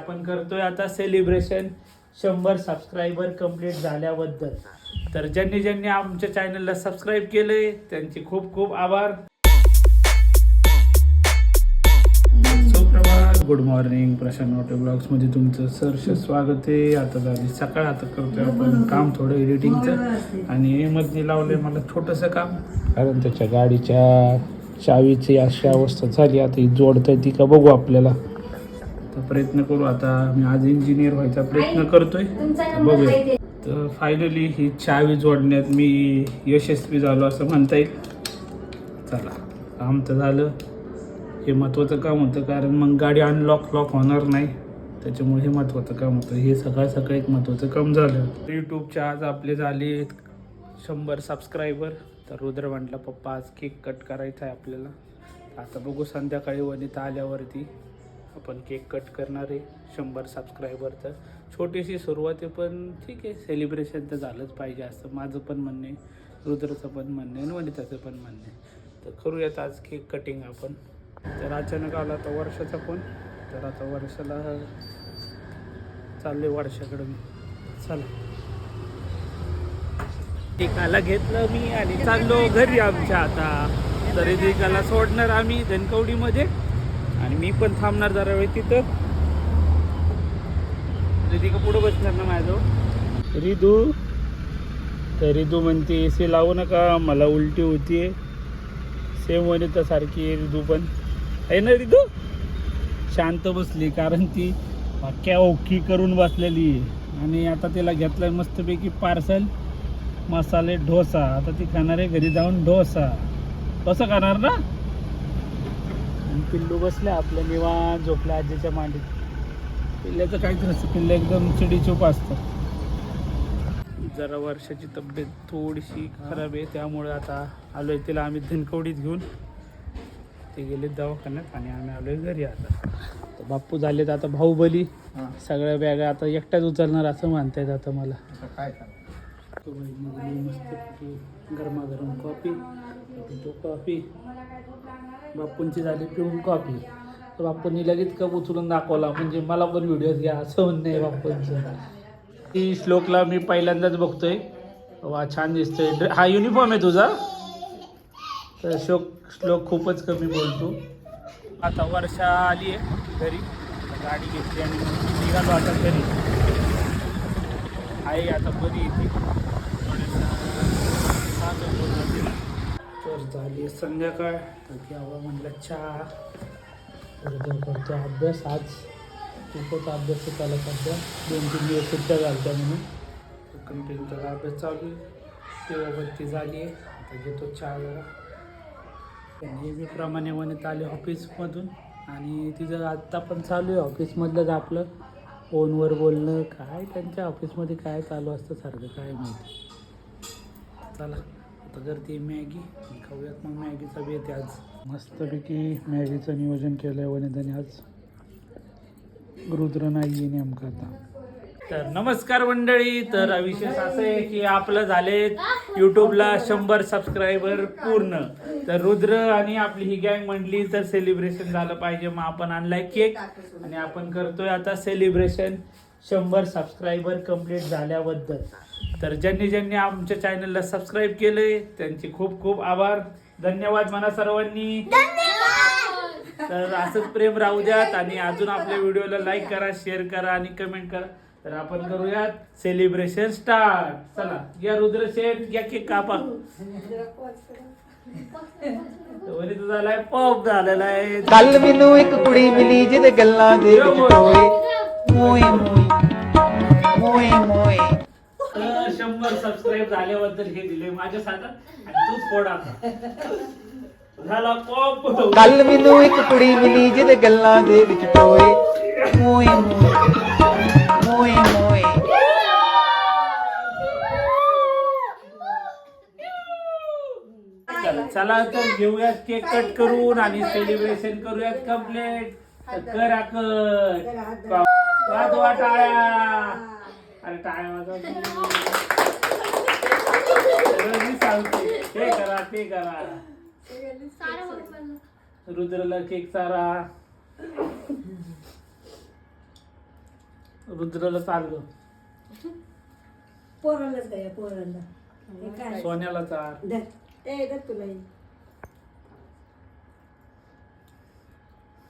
आपण करतोय आता सेलिब्रेशन शंभर सबस्क्रायबर कंप्लीट झाल्याबद्दल. तर ज्यांनी ज्यांनी आमच्या चॅनलला सबस्क्राईब केलंय त्यांचे खूप खूप आभार. सुप्रभात. गुड मॉर्निंग प्रशांत ऑटो ब्लॉग्समध्ये तुमचं सरस स्वागत आहे. आता झाली सकाळ आता करतोय आपण काम थोडं एडिटिंगचं आणि मध्ये लावलंय मला छोटंसं काम. कारण त्याच्या गाडीच्या चावीची अशी अवस्था झाली. आता ही जोडता ती का बघू आपल्याला. तर प्रयत्न करू आता मी आज इंजिनियर व्हायचा प्रयत्न करतोय. बघूया. तर फायनली ही चावी जोडण्यात मी यशस्वी झालो असं म्हणता येईल. चला काम तर झालं. हे महत्त्वाचं काम होतं कारण मग गाडी अनलॉक लॉक होणार नाही. त्याच्यामुळे हे महत्त्वाचं काम होतं. हे सकाळ सकाळी एक महत्त्वाचं काम झालं. यूट्यूबच्या आज आपले झाले शंभर सबस्क्रायबर तर रुद्र म्हटला पप्पा आज केक कट करायचा आहे आपल्याला. आता बघू संध्याकाळी वनिता आल्यावरती. आपण केक कट करणार आहे शंभर तर. छोटीशी सुरुवात आहे पण ठीक आहे सेलिब्रेशन तर झालंच पाहिजे असं. माझं पण म्हणणं आहे रुद्रचं पण म्हणणं आहे आणि वनिताचं पण म्हणणं आहे. तर करूयात आज केक कटिंग आपण. तर अचानक आला तर वर्षाचा फोन तर आता वर्षाला चालले वर्षाकडं मी. चला. एकाला घेतलं मी आणि चाललो घरी आमच्या आता. तरी एकाला सोडणार आम्ही धनकवडीमध्ये. आणि मी पण थांबणार जरा वेळ तिथं. रिधिका पुढं बसणार ना माझ्याजवळ. रिदू तर रिदू म्हणते ए सी लावू नका मला उलटी होतीये सेम वनिता सारखी आहे रिदू पण. आहे ना रिदू? शांत बसली कारण ती वाक्या ओखी करून बसलेली आहे. आणि आता तिला घेतलाय मस्तपैकी पार्सल मसाले डोसा. आता ती खाणार आहे घरी जाऊन डोसा. कसं खाणार ना? पिल्लू बसल्या आपल्या निवांत झोपल्या आजीच्या मांडीत. पिल्ल्याचं काहीच नसतं पिल्लं एकदम चिडीचूप असतं. जरा वर्षाची तब्येत थोडीशी खराब आहे त्यामुळे आता आलोय तिला आम्ही धनकवडीत घेऊन. ते गेले दवाखान्यात आणि आम्ही आलोय घरी आता. तर बाप्पू झालेत आता भाऊबली. सगळ्या बॅगा आता एकट्याच उचलणार असं म्हणतायत आता मला. काय तो बहिणीने गरमागरम कॉफी पितो कॉफी बाप्पूंची झाली पिऊन कॉफी तर बापूंनी लगेच कप उचलून दाखवला म्हणजे मला पण व्हिडिओ घ्या असं म्हणणं आहे बापूंचं. ती श्लोकला मी पहिल्यांदाच बघतोय. वा छान दिसतोय. ड्रे- हा युनिफॉर्म आहे तुझा? तर श्लोक श्लोक खूपच कमी बोलतो. आता वर्षा आली आहे घरी. गाडी घेतली आणि निघालो आता घरी. आई आता बरी येते तर झाली संध्याकाळ. तर घ्यावं म्हटलं चहा. तर करतो अभ्यास आज. खूपच अभ्यास चालत सध्या दोन तीन दिवस सुट्ट्या घालत्या म्हणून. कंटिन्यू त्याला अभ्यास चालू आहे. तेव्हावरती झाली आहे. आता घेतो चहा जरा. नेहमीप्रमाणे वनित आले ऑफिसमधून आणि तिचं आत्ता पण चालू आहे ऑफिसमधलंच आपलं. फोनवर बोलणं काय त्यांच्या ऑफिसमध्ये काय चालू असतं सारखं काय माहिती. चला आता करते मॅगी. खाऊयात मग मॅगीचा बेत आज. मस्तपैकी मॅगीचं नियोजन केलं आहे वनिताने आज. रुद्र नाही आहे नेमकं आता. तर नमस्कार मंडळी तर विशेष असं आहे की आपलं झाले युट्यूबला शंभर सबस्क्रायबर पूर्ण. तर रुद्र आणि आपली ही गँग म्हणली तर सेलिब्रेशन झालं पाहिजे. मग आपण आणलाय केक आणि आपण करतोय आता सेलिब्रेशन शंभर सबस्क्रायबर कंप्लीट झाल्याबद्दल. तर ज्यांनी ज्यांनी आमच्या चॅनलला सबस्क्राईब केलंय त्यांचे खूप खूप आभार. धन्यवाद म्हणा सर्वांनी. तर असंच प्रेम राहू द्यात आणि अजून आपल्या व्हिडिओला लाईक करा शेअर करा आणि कमेंट करा. तर आपण करूयात सेलिब्रेशन स्टार्ट चला या रुद्र शेठ या केक कापा वरी तुझा झालाय पॉप झालेला आहे ਕੱਲ ਮੈਨੂੰ ਇੱਕ ਕੁੜੀ ਮਿਲੀ ਜਿਹਦੇ ਗੱਲਾਂ ਦੇ ਵਿੱਚ ਟੋਏ ਮੋਏ ਮੋਏ ਮੋਏ ਮੋਏ तर शंभर सबस्क्राईब झाल्याबद्दल हे दिले माझ्या हातात आणि तूच फोड आता झाला पॉप ਕੱਲ ਮੈਨੂੰ ਇੱਕ ਕੁੜੀ ਮਿਲੀ ਜਿਹਦੇ ਗੱਲਾਂ ਦੇ ਵਿੱਚ ਟੋਏ ਮੋਏ ਮੋਏ तर घेऊयात केक कट करून आणि सेलिब्रेशन करूयात कम्प्लेट करा कट वाजवा टाळ्या. अरे टाळ्या वाजवा. रवी सांगते. हे करा ते करा. रुद्रला केक चारा. रुद्रला चाललो पोरालाच काय पोराला. सोन्याला चाल धर. ए तुला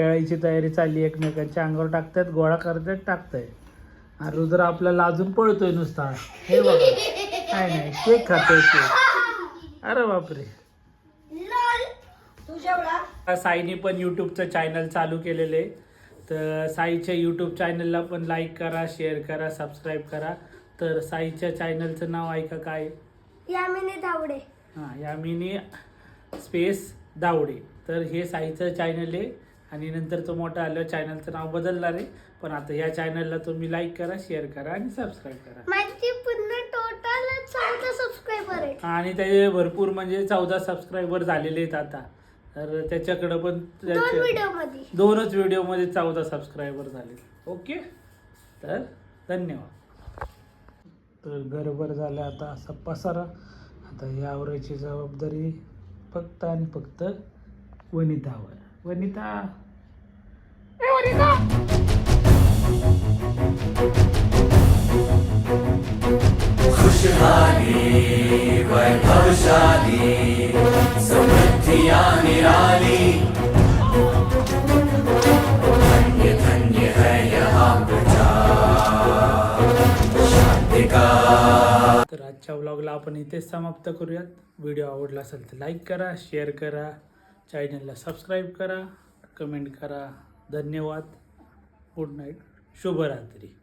खेळायची तयारी चालली एकमेकांच्या अंगावर टाकतात गोळा करतात टाकताय. आणि रुद्र आपल्याला अजून पळतोय नुसता. हे बघा. काय नाही केक खातोय केक अरे बापरे. साईने पण यूट्यूबचं चॅनल चालू केलेलं आहे. तर साईच्या यूट्यूब चॅनलला पण लाईक करा शेअर करा सबस्क्राईब करा. तर साईच्या चॅनलचं नाव ऐका काय? यामिनी धावडे हां यामिनी स्पेस दावडे. तर हे साईचं चॅनल आहे. आणि नंतर तो मोठा आलं चॅनलचं नाव बदलणार आहे. पण आता या चॅनलला तुम्ही लाईक करा शेअर करा आणि सबस्क्राईब करा. माझी पुन्हा टोटल चौदा सबस्क्रायबर आहे आणि त्याचे भरपूर म्हणजे चौदा सबस्क्रायबर झालेले आहेत आता. तर त्याच्याकडं पण दोन त्याचे- व्हिडिओमध्ये दोनच व्हिडिओमध्ये चौदा सबस्क्रायबर झाले. ओके तर धन्यवाद. तर गडबड झालं आता असा पसारा. आता या आवरायची जबाबदारी फक्त आणि फक्त वनितावर वनिता. ए, वनिता! तर आजच्या व्लॉगला आपण इथेच समाप्त करूयात. व्हिडिओ आवडला असेल तर लाईक करा शेअर करा. चॅनलला सबस्क्राईब करा कमेंट करा. धन्यवाद. Good night. शुभरात्री.